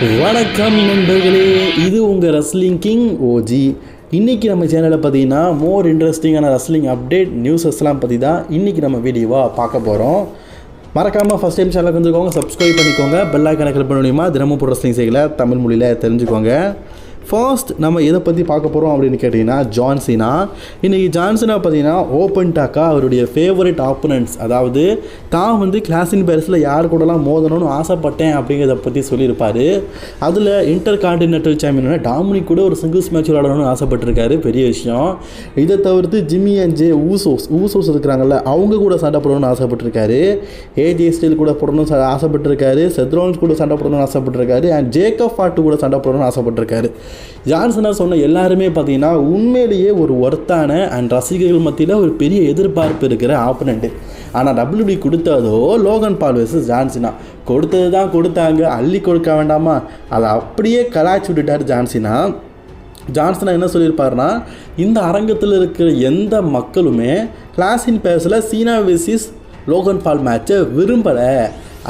வணக்கம் நண்பர்களே இது உங்கள் ரஸ்லிங் கிங் ஓஜி இன்றைக்கி நம்ம சேனலில் பார்த்தீங்கன்னா மோர் இன்ட்ரெஸ்டிங்கான ரஸ்லிங் அப்டேட் நியூஸஸ்லாம் பற்றி தான் இன்றைக்கி நம்ம வீடியோவாக பார்க்க போகிறோம் மறக்காமல் ஃபஸ்ட் டைம் சேனலுக்கு வந்துக்கோங்க சப்ஸ்கிரைப் பண்ணிக்கோங்க. பெல் கணக்கில் கிளிக் பண்ண முடியுமா தினமும் போடுற ரஸ்லிங் செய்யலை தமிழ் மொழியில் தெரிஞ்சுக்கோங்க. ஃபர்ஸ்ட் நம்ம எதை பற்றி பார்க்க போகிறோம் அப்படின்னு கேட்டிங்கன்னா ஜான்சினா இன்றைக்கி ஜான்சினா பார்த்தீங்கன்னா ஓப்பன் டாக்காக அவருடைய ஃபேவரட் ஆப்பனன்ட்ஸ் அதாவது தான் வந்து கிளாஸின் பேரிஸில் யார் கூடலாம் மோதணும்னு ஆசைப்பட்டேன் அப்படிங்கிறத பற்றி சொல்லியிருப்பார். அதில் இன்டர் கான்டினென்டல் சாம்பியனான டாமினிக் கூட ஒரு சிங்கிள்ஸ் மேட்ச் விளையாடணும்னு ஆசைப்பட்டிருக்காரு. பெரிய விஷயம். இதை தவிர்த்து Jimmy and Jey Usos Usos இருக்கிறாங்கல்ல அவங்க கூட சண்டை போடணும்னு ஆசைப்பட்டிருக்காரு. ஏஜே ஸ்டைல் கூட போடணும்னு ச- ஆசைப்பட்டிருக்காரு. செத்ரோன்ஸ் கூட சண்டை போடணும்னு ஆசைப்பட்டிருக்காரு. அண்ட் ஜேக்கப் ஃபாட்டு கூட சண்டை போடணும்னு ஆசைப்பட்டிருக்காரு. ஜான்சனா சொன்ன எல்லாருமே பார்த்தீங்கன்னா உண்மையிலேயே ஒரு ஒர்த்தான அண்ட் ரசிகர்கள் மத்தியில் ஒரு பெரிய எதிர்பார்ப்பு இருக்கிற ஆப்பனண்ட்டு ஆனால் WB கொடுத்ததோ Logan Paul versus John Cena. கொடுத்தது தான் கொடுத்தாங்க அள்ளி கொடுக்க வேண்டாமா? அதை அப்படியே கலாய்ச்சி விட்டுட்டார் ஜான்சினா. ஜான்சனா என்ன சொல்லியிருப்பாருன்னா இந்த அரங்கத்தில் இருக்கிற எந்த மக்களுமே கிளாஸின் பேஸில் சீனா வெர்சிஸ் லோகன் பால் மேட்சை விரும்பலை.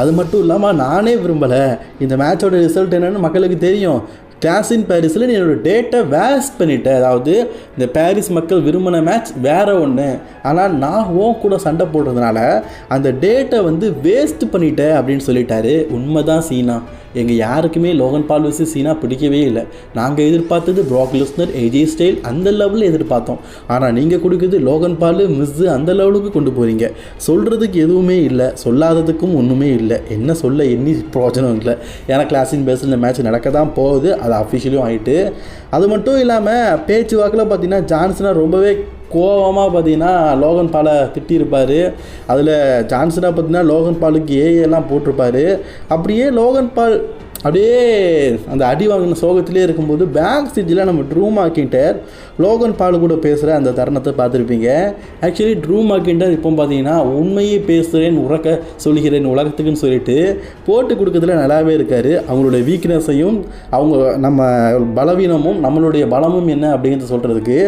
அது மட்டும் இல்லாமல் நானே விரும்பலை. இந்த மேட்சோட ரிசல்ட் என்னன்னு மக்களுக்கு தெரியும். கிளாஸின் பாரிஸில் நீ என்னோட டேட்டை வேஸ்ட் பண்ணிட்டேன் அதாவது இந்த பாரிஸ் மக்கள் விரும்பின மேட்ச் வேறு ஒன்று ஆனால் நான் ஓ கூட சண்டை போடுறதுனால அந்த டேட்டை வந்து வேஸ்ட் பண்ணிட்டேன் அப்படின்னு சொல்லிட்டாரு. உண்மைதான் சீனா. எங்கள் யாருக்குமே லோகன் பால் வச்சு சீனா பிடிக்கவே இல்லை. நாங்கள் எதிர்பார்த்தது ப்ராக் லிஸ்னர் ஏஜே ஸ்டைல் அந்த லெவலில் எதிர்பார்த்தோம். ஆனால் நீங்கள் கொடுக்குறது லோகன் பால் மிஸ்ஸு அந்த லெவலுக்கு கொண்டு போகிறீங்க சொல்கிறதுக்கு எதுவுமே இல்லை சொல்லாததுக்கும் ஒன்றுமே இல்லை. என்ன சொல்ல எண்ணி பிரோஜனம் இல்லை. ஏன்னா கிளாஸின் பேஸில் இந்த மேட்ச் நடக்க தான் போகுது அது அஃபிஷியலும் ஆகிட்டு அது மட்டும் இல்லாமல் பேச்சு வாக்கில் பார்த்தீங்கன்னா ஜான்சனா ரொம்பவே கோவமாக பார்த்தீங்கன்னா லோகன் பாலை திட்டியிருப்பார். அதில் ஜான்சனாக பார்த்தீங்கன்னா லோகன் பாலுக்கு ஏஐலாம் எல்லாம் போட்டிருப்பாரு. அப்படியே லோகன் பால் அப்படியே அந்த அடி வாங்கின சோகத்திலே இருக்கும்போது பேக் ஸ்டேஜில் நம்ம ட்ரூ மாக்கிண்டர் லோகன் பால் கூட பேசுகிற அந்த தருணத்தை பார்த்துருப்பீங்க. ஆக்சுவலி ட்ரூ மாக்கிண்டர் இப்போ பார்த்தீங்கன்னா உண்மையே பேசுகிறேன் உறக்க சொல்கிறேன் உலகத்துக்குன்னு சொல்லிட்டு போட்டு கொடுக்கறதுல நல்லாவே இருக்கார். அவங்களுடைய வீக்னஸையும் அவங்க நம்ம பலவீனமும் நம்மளுடைய பலமும் என்ன அப்படிங்கிறத சொல்கிறதுக்கு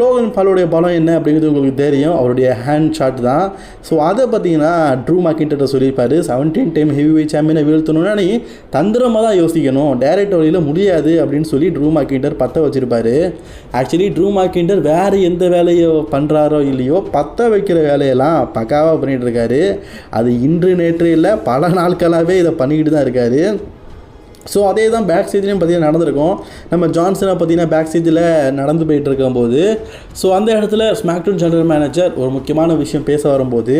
லோகன் பாலுடைய பலம் என்ன அப்படிங்கிறது உங்களுக்கு தெரியும். அவருடைய ஹேண்ட் ஷாட் தான். ஸோ அதை பார்த்தீங்கன்னா ட்ரூ மாக்கின்ட்ட சொல்லியிருப்பார். செவன்டீன் டைம் ஹெவி வெயிட் சாம்பியனை வீழ்த்தணும்னா நீ தந்திரமாக தான் யோசிக்கணும். டேரக்ட் வழியில் முடியாது அப்படின்னு சொல்லி ட்ரூ மாக்கிண்டர் பற்ற வச்சுருப்பார். ஆக்சுவலி ட்ரூ மார்க்கிண்டர் வேறு எந்த வேலையோ பண்ணுறாரோ இல்லையோ பற்ற வைக்கிற வேலையெல்லாம் பக்காவாக பண்ணிகிட்டு இருக்காரு. அது இன்று நேற்று இல்லை பல நாட்களாகவே இதை பண்ணிக்கிட்டு தான் இருக்காரு. ஸோ அதே தான் பேக் ஸ்டேஜ்லேயும் பார்த்தீங்கன்னா நடந்திருக்கும். நம்ம ஜான்சனை பார்த்தீங்கன்னா பேக் ஸ்டேஜில் நடந்து போயிட்டு இருக்கும்போது ஸோ அந்த இடத்துல ஸ்மாக்டூன் ஜெனரல் மேனேஜர் ஒரு முக்கியமான விஷயம் பேச வரும்போது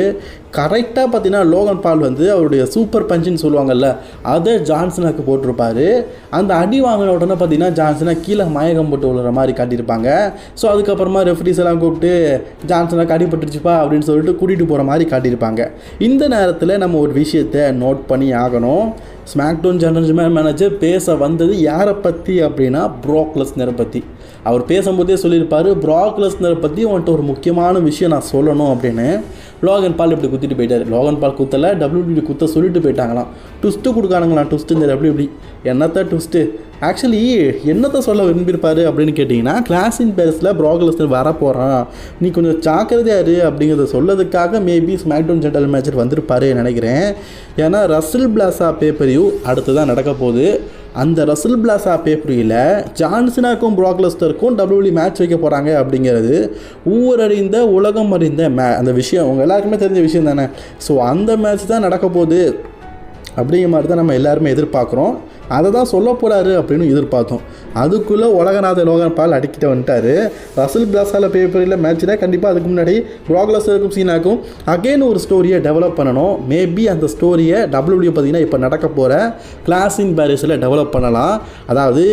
கரெக்டாக பார்த்தீங்கன்னா லோகன் பால் வந்து அவருடைய சூப்பர் பஞ்சுன்னு சொல்லுவாங்கல்ல அதை ஜான்சனுக்கு போட்டிருப்பார். அந்த அடி வாங்கின உடனே பார்த்தீங்கன்னா ஜான்சனை கீழே மயக்கம் போட்டு விழுற மாதிரி காட்டியிருப்பாங்க. ஸோ அதுக்கப்புறமா ரெஃப்ரிஸ் எல்லாம் கூப்பிட்டு ஜான்சனுக்கு அடிபட்டுருச்சுப்பா அப்படின்னு சொல்லிட்டு கூட்டிகிட்டு போகிற மாதிரி காட்டியிருப்பாங்க. இந்த நேரத்தில் நம்ம ஒரு விஷயத்தை நோட் பண்ணி ஆகணும். ஸ்மாக்டவுன் ஜெனரல் மேனேஜர் பேச வந்தது யாரை பற்றி அப்படின்னா ப்ரோக்லஸ்னரை பற்றி அவர் பேசும்போதே சொல்லியிருப்பார் ப்ராக்லஸ்னரை பற்றி உன்கிட்ட ஒரு முக்கியமான விஷயம் நான் சொல்லணும் அப்படின்னு. லோகன் பால் இப்படி குத்திட்டு போயிட்டார். லோகன் பால் குத்தலை டபிள்யூபிடி குத்த சொல்லிட்டு போயிட்டாங்களாம். ட்விஸ்ட்டு கொடுக்கானுங்களாம் ட்விஸ்ட்டு இந்த டபிள்யூபிடி என்னத்த ட்விஸ்ட்டு ஆக்சுவலி என்னத்தை சொல்ல விரும்பியிருப்பார் அப்படின்னு கேட்டிங்கன்னா கிளாஸின் பேரஸில் ப்ராக்லஸ்னர் வர போகிறான் நீ கொஞ்சம் ஜாக்கிரதையா இரு அப்படிங்கிறத சொல்லதுக்காக மேபி ஸ்மாக்டவுன் ஜென்டல் மேட்சர் வந்திருப்பாரு நினைக்கிறேன். ஏன்னா ரசில் பிளாசா பேப்பரியூ அடுத்து தான் நடக்க போகுது. அந்த ரசில் பிளாசா பேப்பரியில் ஜான்சனாக்கும் ப்ராக்லஸ்டருக்கும் டபிள்யூபி மேட்ச் வைக்க போகிறாங்க அப்படிங்கிறது ஊரறிந்த உலகம் அறிந்த மே அந்த விஷயம். அவங்க எல்லாருக்குமே தெரிஞ்ச விஷயம் தானே? ஸோ அந்த மேட்ச் தான் நடக்க போகுது அப்படிங்கிற மாதிரி தான் நம்ம எல்லாருமே எதிர்பார்க்குறோம். அதை தான் சொல்ல போகிறாரு அப்படின்னு எதிர்பார்த்தோம். அதுக்குள்ளே உலகநாத லோகன் பால் அடிக்கிட்டு வந்துட்டாரு. ரசல் பிளாஸால பேப்பரில் மேட்ச்னா கண்டிப்பாக அதுக்கு முன்னாடி ப்ராக்லஸருக்கும் சீனாக்கும் அகெயின் ஒரு ஸ்டோரியை டெவலப் பண்ணணும். மேபி அந்த ஸ்டோரியை டபிள்யூடியூ பார்த்தீங்கன்னா இப்போ நடக்க போகிற கிளாஸின் பாரிஸில் டெவலப் பண்ணலாம். அதாவது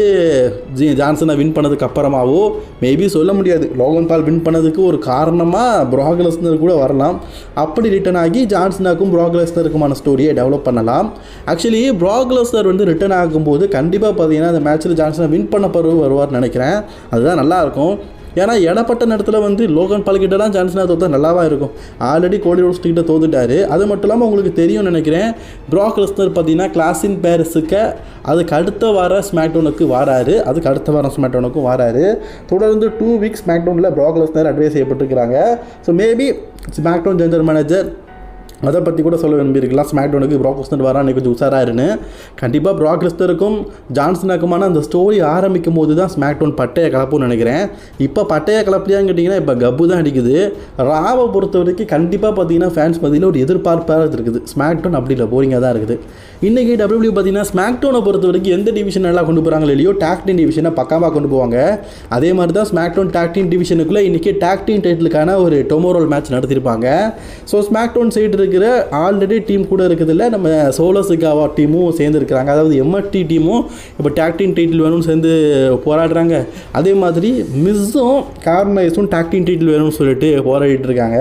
ஜி ஜான்சனை வின் பண்ணதுக்கு அப்புறமாவோ மேபி சொல்ல முடியாது. லோகன் பால் வின் பண்ணதுக்கு ஒரு காரணமாக ப்ராக்லஸ்னர் கூட வரலாம். அப்படி ரிட்டர்ன் ஆகி ஜான்சனாக்கும் ப்ராக்லஸ்னருக்குமான ஸ்டோரியை டெவலப் பண்ணலாம். ஆக்சுவலி ப்ராக்லஸ்னர் வந்து ரிட்டர்ன் ஆகும்போது கண்டிப்பாக பார்த்தீங்கன்னா அந்த மேட்ச்சில் ஜான்சனை வின் பண்ண பிறகு வருவார்னு நினைக்கிறேன். அதுதான் நல்லாயிருக்கும் ஏன்னா இடப்பட்ட நேரத்தில் வந்து லோகன் பால்கிட்டலாம் ஜான்சனா தோத்தா நல்லாவா இருக்கும். ஆல்ரெடி கோலி ரோஸ் கிட்ட தோத்துட்டாரு. அது மட்டும் இல்லாமல் உங்களுக்கு தெரியும்னு நினைக்கிறேன் ப்ராக் லெஸ்னர் பார்த்தீங்கன்னா கிளாஸின் பேரிஸுக்கு அதுக்கு அடுத்த வாரம் ஸ்மாக்டவுனுக்கு வாராரு. அதுக்கு அடுத்த வாரம் ஸ்மாக்டவுனுக்கும் வாராரு. தொடர்ந்து டூ வீக்ஸ் ஸ்மாக்டவுனில் Brock Lesnar advice செய்யப்பட்டிருக்கிறாங்க. So maybe SmackDown general manager அதை பற்றி கூட சொல்ல விரும்பியிருக்கலாம். ஸ்மாக் டவுனுக்கு ப்ராக் லெஸ்னர் வரா அன்றைக்கி கொஞ்சம் உஷாராருன்னு கண்டிப்பாக ப்ராக் லெஸ்னருக்கும் ஜான்சனாக்குமான அந்த ஸ்டோரி ஆரம்பிக்கும் போது தான் ஸ்மாக் டவுன் பட்டையை கலப்புன்னு நினைக்கிறேன். இப்போ பட்டையை கலப்பலையான்னு கேட்டிங்கன்னா இப்போ கப்பு தான் அடிக்குது. ராவை பொறுத்த வரைக்கும் கண்டிப்பாக பார்த்தீங்கன்னா ஃபேன்ஸ் மத்தியில் ஒரு எதிர்பார்ப்பாக இருக்குது ஸ்மாக் டவுன் அப்படி இல்லை போரிங்காக தான் இருக்குது. இன்றைக்கி டபிள்யூ பார்த்தீங்கன்னா ஸ்மாக் டவுனை பொறுத்த வரைக்கும் எந்த டிவிஷன் நல்லா கொண்டு போகிறாங்களோ இல்லையோ டாக்டின் டிவிஷனை பக்காவாக கொண்டு போவாங்க. அதே மாதிரி தான் ஸ்மாக் டவுன் டாக்டின் டிவிஷனுக்குள்ளே இன்றைக்கி டாக்டின் டைட்டிலுக்கான ஒரு டொமோரோல் மேட்ச் நடத்திருப்பாங்க. ஸோ ஸ்மாக் டவுன் சைடு இருக்கிற ஆல்ரெடி டீம் கூட இருக்கிறதுல நம்ம சோலோசிகாவா டீமும் சேர்ந்துருக்குறாங்க. அதாவது எம்எட்டி டீமும் இப்போ டாக்டின் டைட்டில் வேணும்னு சேர்ந்து போராடுறாங்க. அதே மாதிரி மிஸ்ஸும் கார்மைஸும் டாக்டின் டைட்டில் வேணும்னு சொல்லிட்டு போராடிட்டு இருக்காங்க.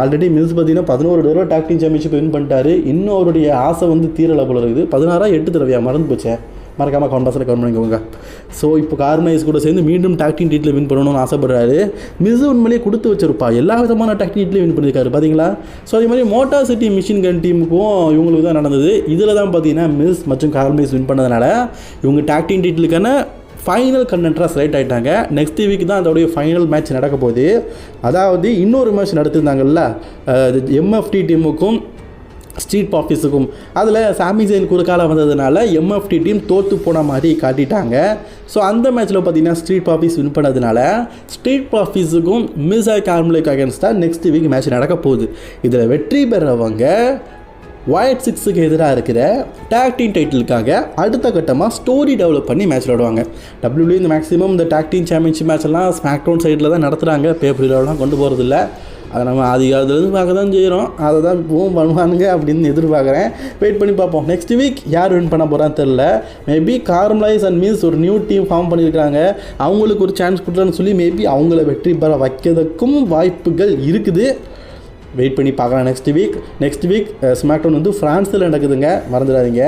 ஆல்ரெடி மிஸ் பார்த்தீங்கன்னா பதினோரு தடவை டாக்டின் சாம்பியன்ஷிப் வின் பண்ணிட்டாரு. இன்னும் அவருடைய ஆசை வந்து தீரலை போல இருக்குது. பதினாறா எட்டு தடவையா மறந்து போச்சேன் மறக்காமல் கவுண்டர்ஸில் கவுண்ட் பண்ணிக்கோங்க. ஸோ இப்போ கார்மைஸ் கூட சேர்ந்து மீண்டும் டாக்டிங் டீட்டில் வின் பண்ணணும்னு ஆசைப்படுறாரு. மிஸ் உண்மையிலேயே கொடுத்து வச்சிருப்பா. எல்லா விதமான டாக்டிங் டீட்லையும் வின் பண்ணியிருக்காரு பார்த்தீங்களா ஸோ அதே மாதிரி மோட்டார் சிட்டி மிஷின் கன் டீமுக்கும் இவங்களுக்கு தான் நடந்தது. இதில் தான் பார்த்தீங்கன்னா மிஸ் மற்றும் கார்மைஸ் வின் பண்ணதுனால இவங்க டாக்டிங் டீட்டிலுக்கான ஃபைனல் கண்டென்ட்ராக செலக்ட் ஆகிட்டாங்க நெக்ஸ்ட் வீக் தான் அதோடைய ஃபைனல் மேட்ச் நடக்க போகுது. அதாவது இன்னொரு மேட்ச் நடத்திருந்தாங்கல்ல எம்எஃப்டி டீமுக்கும் ஸ்ட்ரீட் ஆஃபீஸுக்கும் அதில் சாமி ஜெயின் குறுக்கால வந்ததுனால எம்எஃப்டி டீம் தோற்று போன மாதிரி காட்டிட்டாங்க. ஸோ அந்த மேட்ச்சில் பார்த்தீங்கன்னா ஸ்ட்ரீட் ஆஃபீஸ் வின் பண்ணதுனால ஸ்ட்ரீட் ஆஃபீஸுக்கும் மிஸ் கார்மலுக்கு அகேன்ஸ்டாக நெக்ஸ்ட் வீக் மேட்ச் நடக்க போகுது. இதில் வெற்றி பெறவங்க ஒயிட் சிக்ஸுக்கு எதிராக இருக்கிற டேக் டீம் டைட்டிலுக்காக அடுத்த கட்டமாக ஸ்டோரி டெவலப் பண்ணி மேட்ச் விளாடுவாங்க டபிள்யூ இந்த மேக்ஸிமம் இந்த டேக் டீம் சாம்பியன்ஷிப் மேட்ச் எல்லாம் ஸ்மாக் டவுன் சைடில் தான் நடத்துகிறாங்க பேப்பர்லாம் கொண்டு போகிறதில்ல அதை நம்ம ஆதி காலத்துலேருந்து பார்க்க தான் செய்கிறோம் அதை தான் இப்போவும் பண்ணுவானுங்க அப்படின்னு எதிர்பார்க்குறேன். வெயிட் பண்ணி பார்ப்போம். நெக்ஸ்ட் வீக் யார் வின் பண்ண போகிறான்னு தெரில மேபி கார்மலைஸ் அண்ட் மீன்ஸ் ஒரு நியூ டீம் ஃபார்ம் பண்ணியிருக்காங்க அவங்களுக்கு ஒரு சான்ஸ் கொடுக்குறான்னு சொல்லி மேபி அவங்கள வெற்றி பெற வைக்கிறதுக்கும் வாய்ப்புகள் இருக்குது. வெயிட் பண்ணி பார்க்கலாம் next week next week SmackDown வந்து ஃப்ரான்ஸில் நடக்குதுங்க. மறந்துடாதீங்க.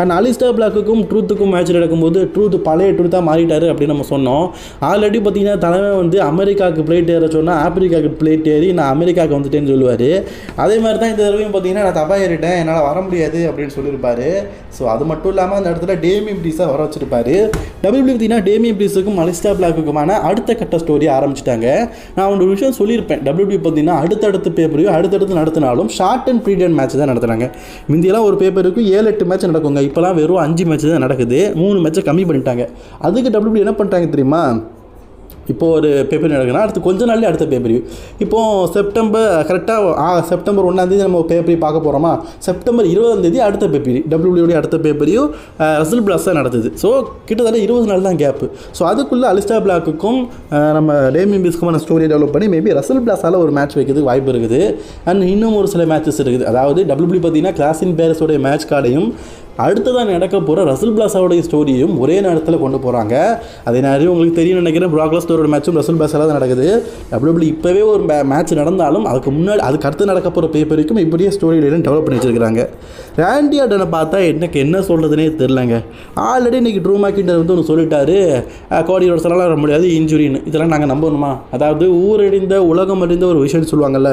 அண்ட் அலிஸ்டர் பிளாக்குக்கும் ட்ரூத்துக்கும் மேட்ச் நடக்கும்போது ட்ரூத் பழைய ட்ரூத்தாக மாறிட்டாரு அப்படின்னு நம்ம சொன்னோம். ஆல்ரெடி பார்த்தீங்கன்னா தலைமை வந்து அமெரிக்காவுக்கு பிளேட் ஏற சொன்னால் ஆப்பிரிக்காவுக்கு பிளேட் ஏறி நான் அமெரிக்காவுக்கு வந்துட்டேன்னு சொல்லுவார். அதே மாதிரி தான் இந்த தடவையும் பார்த்தீங்கன்னா நான் தப்பாக ஏறிட்டேன் என்னால் வர முடியாது அப்படின்னு சொல்லியிருப்பாரு. ஸோ அது மட்டும் இல்லாமல் அந்த இடத்துல டேமி ப்ரீஸாக வர வச்சிருப்பாரு. டபிள்யூ பார்த்தீங்கன்னா டேமி ப்ரீஸுக்கும் அலிஸ்டர் பிளாக்குக்குமான அடுத்த கட்ட ஸ்டோரி ஆரம்பிச்சிட்டாங்க. நான் ஒரு விஷயம் சொல்லியிருப்பேன். டபிள்யூ பார்த்தீங்கன்னா அடுத்தடுத்து பேப்பரையும் அடுத்தடுத்து நடத்தினாலும் ஷார்ட் அண்ட் பீரியட் மேட்ச் தான் நடத்துகிறாங்க முந்தியெல்லாம் ஒரு பேப்பருக்கு ஏழு எட்டு மேட்ச் நடக்குங்க. இப்போலாம் வெறும் அஞ்சு மேட்ச் தான் நடக்குது. மூணு மேட்ச்சை கம்மி பண்ணிட்டாங்க. அதுக்கு டபிள்யூ என்ன பண்ணுறாங்க தெரியுமா? இப்போ ஒரு பேப்பர் நடக்குன்னா அடுத்து கொஞ்ச நாள்லேயே அடுத்த பேப்பர் இப்போது செப்டம்பர் கரெக்டாக செப்டம்பர் ஒன்றாந்தேதி நம்ம பேப்பரி பார்க்க போகிறோமா செப்டம்பர் இருபதாந்தேதி அடுத்த பேப்பரி டபிள்யூடியோடைய அடுத்த பேப்பரையும் ரசல் பிளாஸ் தான் நடத்துது. ஸோ கிட்டத்தட்ட இருபது நாள் தான் கேப்பு ஸோ அதுக்குள்ளே அலிஸ்டா பிளாக்குக்கும் நம்ம டேமியம் பிஸ்குமான ஸ்டோரி டெவலப் பண்ணி மேபி ரசல் பிளாஸால் ஒரு மேட்ச் வைக்கிறதுக்கு வாய்ப்பு இருக்குது. அண்ட் இன்னும் ஒரு சில மேட்சஸ் இருக்குது. அதாவது டபிள்யூபி பார்த்தீங்கன்னா கிளாசின் பேரஸோடைய மேட்ச் கார்டையும் அடுத்ததாக நடக்க போகிற ரசல் பிளாஸாவோடைய ஸ்டோரியும் ஒரே நேரத்தில் கொண்டு போகிறாங்க அதே நேரம் உங்களுக்கு தெரியும் நினைக்கிறேன் ப்ராக்லஸ்டோட மேட்சும் ரசல் பிளாஸால தான் நடக்குது. டபிள்யூபிள்யூ இப்போவே ஒரு மேட்ச் நடந்தாலும் அதுக்கு முன்னாடி அதுக்கு அடுத்து நடக்க போகிற பேப்பருக்கும் இப்படியே ஸ்டோரி லைன் டெவலப் பண்ணி வச்சிருக்காங்க ரேண்டி ஆர்டனை பார்த்தா எனக்கு என்ன சொல்கிறதுனே தெரிலங்க ஆல்ரெடி இன்னைக்கு ட்ரூ மேக்கிண்டர் வந்து ஒன்று சொல்லிட்டாரு. கோடி ரோட்ஸ்லாம் வர முடியாது இன்ஜுரின்னு இதெல்லாம் நாங்கள் நம்பணுமா? அதாவது ஊரடிந்த உலகம் அறிந்த ஒரு விஷயம்னு சொல்லுவாங்கல்ல.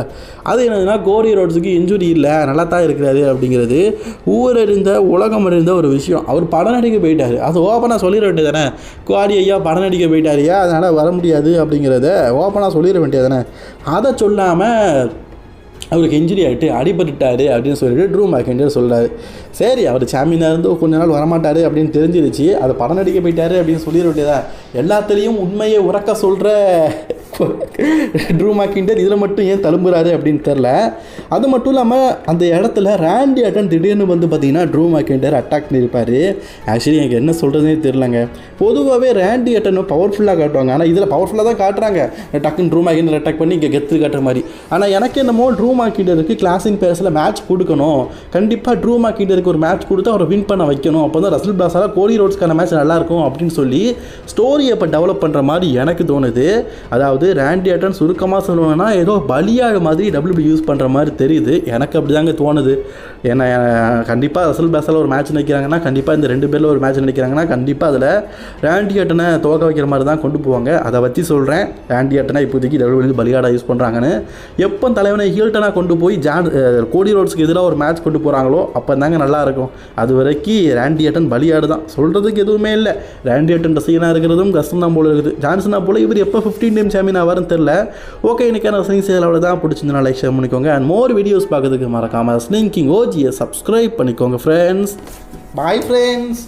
அது என்னதுன்னா கோடி ரோட்ஸுக்கு இன்ஜுரி இல்லை நல்லா தான் இருக்கிறாரு அப்படிங்கிறது. ஊரறிந்த உலகம் அறிந்த ஒரு விஷயம். அவர் படம் நடிக்க போயிட்டார். அது ஓப்பனாக சொல்லிட வேண்டியது தானே கோடி ஐயா படம் நடிக்க போயிட்டாரியா? அதனால் வர முடியாது அப்படிங்கிறத ஓப்பனாக சொல்லிட வேண்டியது தானே அதை சொல்லாமல் அவருக்கு இன்ஜுரி ஆகிட்டு அடிபட்டுட்டார் அப்படின்னு சொல்லிட்டு ட்ரூ மேக்கெண்டர் சொல்கிறாரு சரி அவர் சாம்பியனாக இருந்து கொஞ்ச நாள் வரமாட்டார் அப்படின்னு தெரிஞ்சிருச்சு. அதை படம் நடிக்க போயிட்டாரு அப்படின்னு சொல்லிட வேண்டியதா எல்லாத்துலேயும் உண்மையை உறக்க சொல்கிற ட்ரூ மேக்கிண்டர் இதில் மட்டும் ஏன் தழும்புறாரு அப்படின்னு தெரில அது மட்டும் இல்லாமல் அந்த இடத்துல ரேண்டி அட்டன் திடீர்னு வந்து பார்த்தீங்கன்னா ட்ரூ மேக்கிண்டர் அட்டாக் பண்ணியிருப்பார் ஆக்சுவலி எனக்கு என்ன சொல்கிறதுனே தெரிலங்க பொதுவாகவே ரேண்டி அட்டன் பவர்ஃபுல்லாக காட்டுவாங்க. ஆனால் இதில் பவர்ஃபுல்லாக தான் காட்டுறாங்க. டக்குன்னு ட்ரூ மேக்கிண்டர் அட்டாக் பண்ணி இங்கே கெத்து காட்டுற மாதிரி. ஆனால் எனக்கு என்னமோ ட்ரூ மார்க்கெட்டருக்கு கிளாஸின் பேர்ஸில் மேட்ச் கொடுக்கணும். கண்டிப்பாக ட்ரூ மார்க்கெட்டருக்கு ஒரு மேட்ச் கொடுத்து அவரை வின் பண்ண வைக்கணும். அப்போ தான் ரசல் பிளாஸால் கோலி ரோட்ஸ்க்கான மேட்ச் நல்லாயிருக்கும் அப்படின்னு சொல்லி ஸ்டோரியை இப்போ டெவலப் பண்ணுற மாதிரி எனக்கு தோணுது. அதாவது ரேண்டியாட்டன் சுருக்கமாக சொல்லணும்னா ஏதோ பலியாடு மாதிரி டபிள்யூபி யூஸ் பண்ணுற மாதிரி தெரியுது. எனக்கு அப்படி தாங்க தோணுது. ஏன்னா கண்டிப்பாக ரசல் பிளாஸால் ஒரு மேட்ச் நினைக்கிறாங்கன்னா கண்டிப்பாக இந்த ரெண்டு பேரில் ஒரு மேட்ச் நினைக்கிறாங்கன்னா கண்டிப்பாக அதில் ரேண்டியாட்டனை துவக்க வைக்கிற மாதிரி தான் கொண்டு போவாங்க. அதை வச்சு சொல்கிறேன் ரேண்டி அட்டனை இப்போதைக்கு டபிள்யூபி பலியாடாக யூஸ் பண்ணுறாங்கன்னு எப்போ தலைவனை ஹீல் ஆர்ட்டனாக கொண்டு போய் ஜான் கோடி ரோட்ஸ்க்கு எதிராக ஒரு மேட்ச் கொண்டு போகிறாங்களோ அப்போ தாங்க நல்லாயிருக்கும் அது வரைக்கும் ரேண்டி ஆட்டன் பலியாடு தான். சொல்கிறதுக்கு எதுவுமே இல்லை. ரேண்டி ஆட்டன் ரசிகனாக இருக்கிறதும் கஷ்டம் தான் போல இருக்குது. ஜான்சனா போல இவர் எப்போ ஃபிஃப்டீன் டைம் சாமியன் ஆவாருன்னு தெரில ஓகே இன்னைக்கான ரசனிங் அவ்வளோ தான் பிடிச்சிருந்தா லைக் ஷேர் பண்ணிக்கோங்க. அண்ட் மோர் வீடியோஸ் பார்க்கறதுக்கு மறக்காமல் ஸ்னிங்கிங் ஓஜியை சப்ஸ்கிரைப் பண்ணிக்கோங்க ஃப்ரெண்ட்ஸ் பாய் ஃப்ரெண்ட்ஸ்